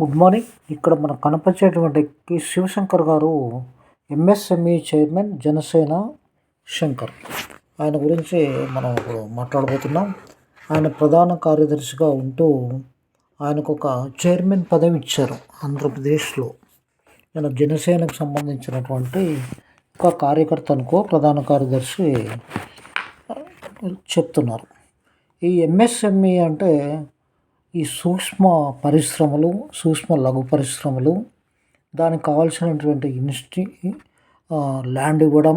Good morning. ఇక్కడ మనకు కనిపించేటువంటి కి శివశంకర్ గారు ఎంఎస్ఎంఈ చైర్మన్ జనసేన శంకర్. ఆయన గురించి మనం ఇప్పుడు మాట్లాడబోతున్నాం. ఆయన ప్రధాన కార్యదర్శిగా ఉంటూ ఆయనకు ఒక చైర్మన్ పదవి ఇచ్చారు ఆంధ్రప్రదేశ్లో. ఆయన జనసేనకు సంబంధించినటువంటి ఒక కార్యకర్త అనుకో ప్రధాన కార్యదర్శి చెప్తున్నారు. ఈ ఎంఎస్ఎంఈ అంటే ఈ సూక్ష్మ పరిశ్రమలు సూక్ష్మ లఘు పరిశ్రమలు దానికి కావాల్సినటువంటి ఇన్స్టి ల్యాండ్ ఇవ్వడం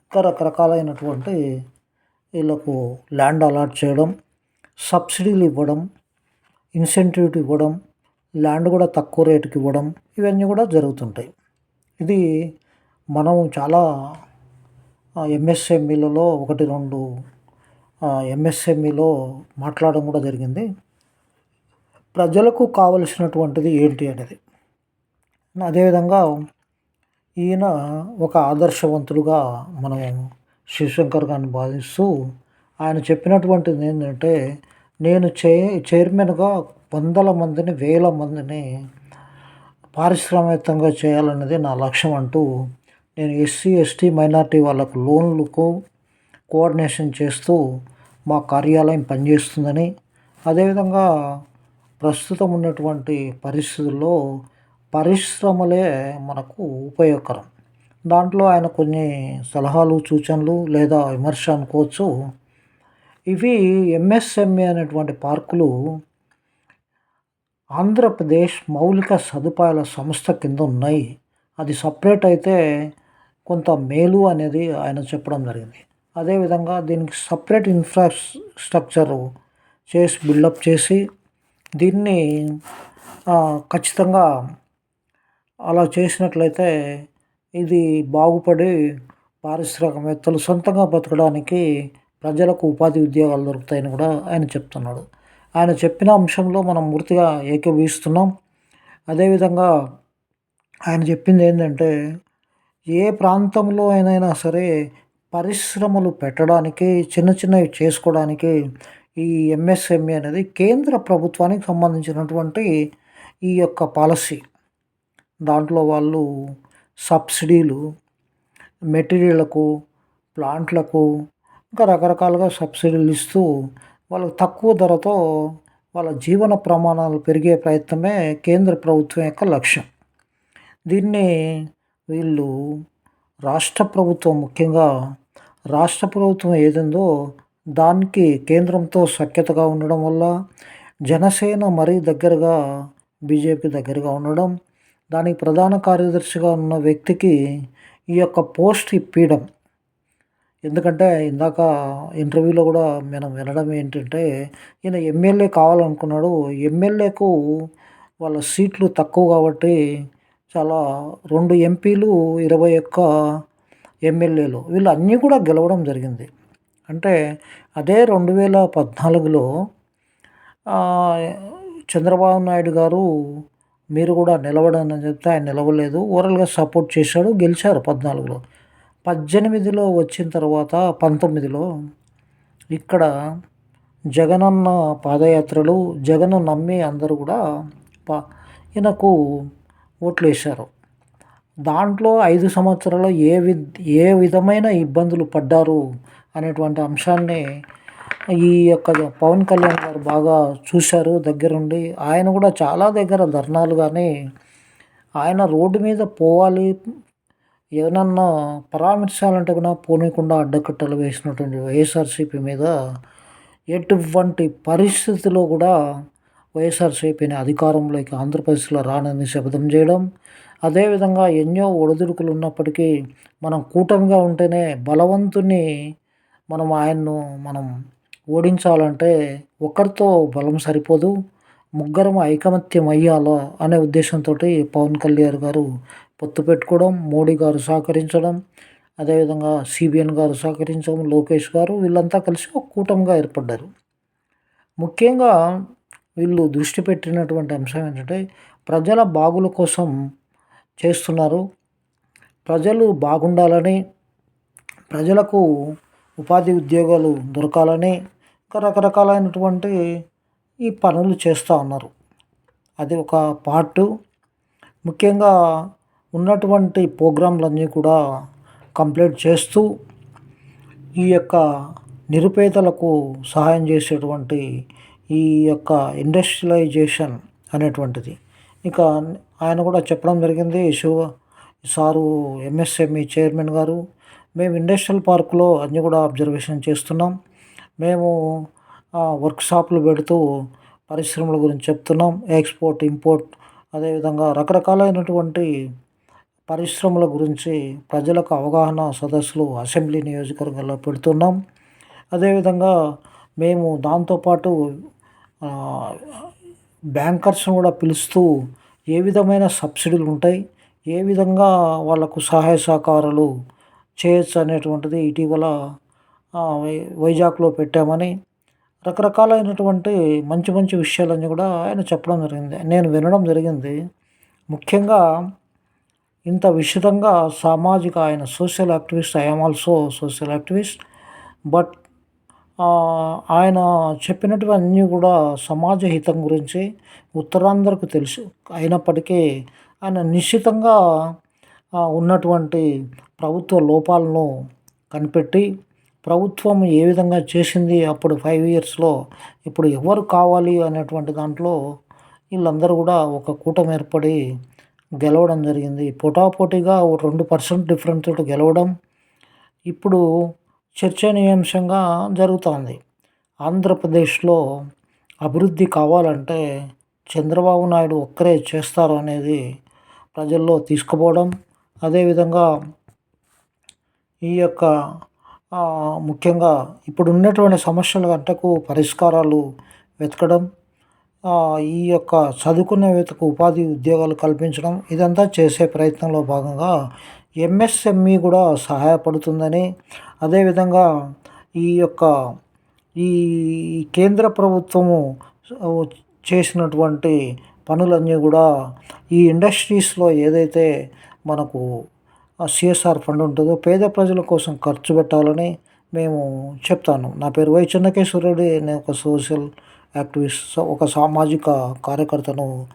ఇంకా రకరకాలైనటువంటి వీళ్ళకు ల్యాండ్ అలాట్ చేయడం సబ్సిడీలు ఇవ్వడం ఇన్సెంటివ్ ఇవ్వడం ల్యాండ్ కూడా తక్కువ రేటుకి ఇవ్వడం ఇవన్నీ కూడా జరుగుతుంటాయి. ఇది మనం చాలా ఎంఎస్ఎంఈలలో ఒకటి రెండు ఎంఎస్ఎంఈలో మాట్లాడడం కూడా జరిగింది. ప్రజలకు కావలసినటువంటిది ఏంటి అనేది. అదేవిధంగా ఈయన ఒక ఆదర్శవంతులుగా మనం శివశంకర్ గారిని భావిస్తూ ఆయన చెప్పినటువంటిది ఏంటంటే నేను చే చైర్మన్గా వందల మందిని వేల మందిని పారిశ్రామికంగా చేయాలన్నది నా లక్ష్యం అంటూ నేను ఎస్సీ ఎస్టీ మైనార్టీ వాళ్ళకు లోన్లకు కోఆర్డినేషన్ చేస్తూ మా కార్యాలయం పనిచేస్తుందని అదేవిధంగా ప్రస్తుతం ఉన్నటువంటి పరిస్థితుల్లో పరిశ్రమలే మనకు ఉపయోగకరం. దాంట్లో ఆయన కొన్ని సలహాలు సూచనలు లేదా విమర్శ అనుకోవచ్చు. ఇవి ఎంఎస్ఎంఏ అనేటువంటి పార్కులు ఆంధ్రప్రదేశ్ మౌలిక సదుపాయాల సంస్థ కింద ఉన్నాయి. అది సపరేట్ అయితే కొంత మేలు అనేది ఆయన చెప్పడం జరిగింది. అదేవిధంగా దీనికి సపరేట్ ఇన్ఫ్రాస్ట్రక్చరు చేసి బిల్డప్ చేసి దీన్ని ఖచ్చితంగా అలా చేసినట్లయితే ఇది బాగుపడి పారిశ్రామికవేత్తలు సొంతంగా బతకడానికి ప్రజలకు ఉపాధి ఉద్యోగాలు దొరుకుతాయని కూడా ఆయన చెప్తున్నాడు. ఆయన చెప్పిన అంశంలో మనం పూర్తిగా ఏకీభవిస్తున్నాం. అదేవిధంగా ఆయన చెప్పింది ఏంటంటే ఏ ప్రాంతంలో అయినా సరే పరిశ్రమలు పెట్టడానికి చిన్న చిన్నవి చేసుకోవడానికి ఈ ఎంఎస్ఎంఈ అనేది కేంద్ర ప్రభుత్వానికి సంబంధించినటువంటి ఈ యొక్క పాలసీ. దాంట్లో వాళ్ళు సబ్సిడీలు మెటీరియళ్ళకు ప్లాంట్లకు ఇంకా రకరకాలుగా సబ్సిడీలు ఇస్తూ వాళ్ళకు తక్కువ ధరతో వాళ్ళ జీవన ప్రమాణాలు పెరిగే ప్రయత్నమే కేంద్ర ప్రభుత్వం యొక్క లక్ష్యం. దీన్ని వీళ్ళు రాష్ట్ర ప్రభుత్వం ముఖ్యంగా రాష్ట్ర ప్రభుత్వం ఏదిందో దానికి కేంద్రంతో సఖ్యతగా ఉండడం వల్ల జనసేన మరీ దగ్గరగా బీజేపీ దగ్గరగా ఉండడం దానికి ప్రధాన కార్యదర్శిగా ఉన్న వ్యక్తికి ఈ యొక్క పోస్ట్ ఇప్పించడం ఎందుకంటే ఇందాక ఇంటర్వ్యూలో కూడా మనం వినడం ఏంటంటే ఈయన ఎమ్మెల్యే కావాలనుకున్నాడు. ఎమ్మెల్యేకు వాళ్ళ సీట్లు తక్కువ కాబట్టి చాలా రెండు ఎంపీలు ఇరవై ఒక్క ఎమ్మెల్యేలు వీళ్ళు అన్నీ కూడా గెలవడం జరిగింది. అంటే అదే రెండు వేల పద్నాలుగులో చంద్రబాబు నాయుడు గారు మీరు కూడా నిలవడం అని చెప్తే ఆయన నిలవలేదు. ఓవరాల్గా సపోర్ట్ చేశాడు గెలిచారు పద్నాలుగులో. పద్దెనిమిదిలో వచ్చిన తర్వాత పంతొమ్మిదిలో ఇక్కడ జగనన్న పాదయాత్రలు జగన్ నమ్మి అందరూ కూడా పా ఈయనకు ఓట్లు వేశారు దాంట్లో ఐదు సంవత్సరాలు ఏ వి ఏ విధమైన ఇబ్బందులు పడ్డారు అనేటువంటి అంశాన్ని ఈ యొక్క పవన్ కళ్యాణ్ గారు బాగా చూశారు దగ్గరుండి. ఆయన కూడా చాలా దగ్గర ధర్నాలు కానీ ఆయన రోడ్డు మీద పోవాలి ఏమన్నా పరామర్శాలంటే కూడా పోనీయకుండా అడ్డకట్టలు వేసినటువంటి వైఎస్ఆర్సీపీ మీద ఎటువంటి పరిస్థితిలో కూడా వైఎస్ఆర్సీపీని అధికారంలోకి ఆంధ్రప్రదేశ్లో రానని శపథం చేయడం అదేవిధంగా ఎన్నో ఒడిదుడుకులు ఉన్నప్పటికీ మనం కూటమిగా ఉంటేనే బలవంతుని మనం ఆయన్ను మనం ఓడించాలంటే ఒకరితో బలం సరిపోదు ముగ్గురం ఐకమత్యం అయ్యాలో అనే ఉద్దేశంతో పవన్ కళ్యాణ్ గారు పొత్తు పెట్టుకోవడం మోడీ గారు సహకరించడం అదేవిధంగా సిబిఎన్ గారు సహకరించడం లోకేష్ గారు వీళ్ళంతా కలిసి ఒక కూటమిగా ఏర్పడ్డారు. ముఖ్యంగా వీళ్ళు దృష్టి పెట్టినటువంటి అంశం ఏంటంటే ప్రజల బాగుల కోసం చేస్తున్నారు. ప్రజలు బాగుండాలని ప్రజలకు ఉపాధి ఉద్యోగాలు దొరకాలని ఇంకా రకరకాలైనటువంటి ఈ పనులు చేస్తూ ఉన్నారు. అది ఒక పార్టు. ముఖ్యంగా ఉన్నటువంటి ప్రోగ్రాంలన్నీ కూడా కంప్లీట్ చేస్తూ ఈ యొక్క నిరుపేదలకు సహాయం చేసేటువంటి ఈ యొక్క ఇండస్ట్రియలైజేషన్ అనేటువంటిది. ఇక ఆయన కూడా చెప్పడం జరిగింది శివ సారు ఎంఎస్ఎంఈ చైర్మన్ గారు మేము ఇండస్ట్రియల్ పార్కులో అన్నీ కూడా అబ్జర్వేషన్ చేస్తున్నాం. మేము వర్క్షాప్లు పెడుతూ పరిశ్రమల గురించి చెప్తున్నాం. ఎక్స్పోర్ట్ ఇంపోర్ట్ అదేవిధంగా రకరకాలైనటువంటి పరిశ్రమల గురించి ప్రజలకు అవగాహన సదస్సులు అసెంబ్లీ నియోజకవర్గాల్లో పెడుతున్నాం. అదేవిధంగా మేము దాంతోపాటు బ్యాంకర్స్ని కూడా పిలుస్తూ ఏ విధమైన సబ్సిడీలు ఉంటాయి? ఏ విధంగా వాళ్ళకు సహాయ సహకారాలు చేయొచ్చు అనేటువంటిది ఇటీవల వైజాగ్లో పెట్టామని రకరకాలైనటువంటి మంచి మంచి విషయాలన్నీ కూడా ఆయన చెప్పడం జరిగింది. నేను వినడం జరిగింది. ముఖ్యంగా ఇంత విషితంగా సామాజిక ఆయన social activist I'm also social activist but ఆయన చెప్పినటువన్నీ కూడా సమాజ హితం గురించి ఉత్తరాంధ్రకు తెలుసు. అయినప్పటికీ ఆయన నిశ్చితంగా ఉన్నటువంటి ప్రభుత్వ లోపాలను కనిపెట్టి ప్రభుత్వం ఏ విధంగా చేసింది అప్పుడు ఫైవ్ ఇయర్స్లో ఇప్పుడు ఎవరు కావాలి అనేటువంటి దాంట్లో వీళ్ళందరూ కూడా ఒక కూటమి ఏర్పడి గెలవడం జరిగింది. పోటాపోటీగా రెండు పర్సెంట్ డిఫరెంట్ గెలవడం. ఇప్పుడు చర్చనీయాంశంగా జరుగుతోంది. ఆంధ్రప్రదేశ్లో అభివృద్ధి కావాలంటే చంద్రబాబు నాయుడు ఒక్కరే చేస్తారు అనేది ప్రజల్లో తీసుకుపోవడం అదేవిధంగా ఈ యొక్క ముఖ్యంగా ఇప్పుడు ఉన్నటువంటి సమస్యల గంటకు పరిష్కారాలు వెతకడం ఈ యొక్క చదువుకున్న యువతకు ఉపాధి ఉద్యోగాలు కల్పించడం ఇదంతా చేసే ప్రయత్నంలో భాగంగా ఎంఎస్ఎంఈ కూడా సహాయపడుతుందని అదేవిధంగా ఈ యొక్క ఈ కేంద్ర ప్రభుత్వము చేసినటువంటి పనులన్నీ కూడా ఈ ఇండస్ట్రీస్లో ఏదైతే మనకు సిఎస్ఆర్ ఫండ్ ఉంటుందో పేద ప్రజల కోసం ఖర్చు పెట్టాలని మేము చెప్తాను. నా పేరు వై చెన్నకేశ్వరుడు నేను ఒక సోషల్ యాక్టివిస్ట్. ఒక సామాజిక కార్యకర్తను.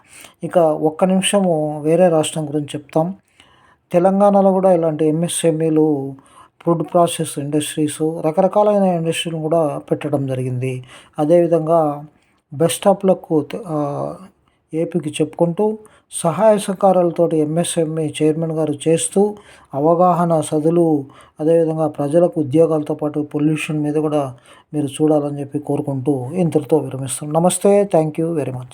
ఇక ఒక్క నిమిషము వేరే రాష్ట్రం గురించి చెప్తాం. తెలంగాణలో కూడా ఇలాంటి ఎంఎస్ఎంఈలు ఫుడ్ ప్రాసెస్ ఇండస్ట్రీస్ రకరకాలైన ఇండస్ట్రీలు కూడా పెట్టడం జరిగింది. అదేవిధంగా బస్ స్టాప్లకు ఏపీకి చెప్పుకుంటూ సహాయ సహకారాలతో ఎంఎస్ఎంఈ చైర్మన్ గారు చేస్తూ అవగాహన సదులు అదేవిధంగా ప్రజలకు ఉద్యోగాలతో పాటు పొల్యూషన్ మీద కూడా మీరు చూడాలని చెప్పి కోరుకుంటూ ఇంతటితో విరమిస్తున్నాం. నమస్తే. Thank you very much.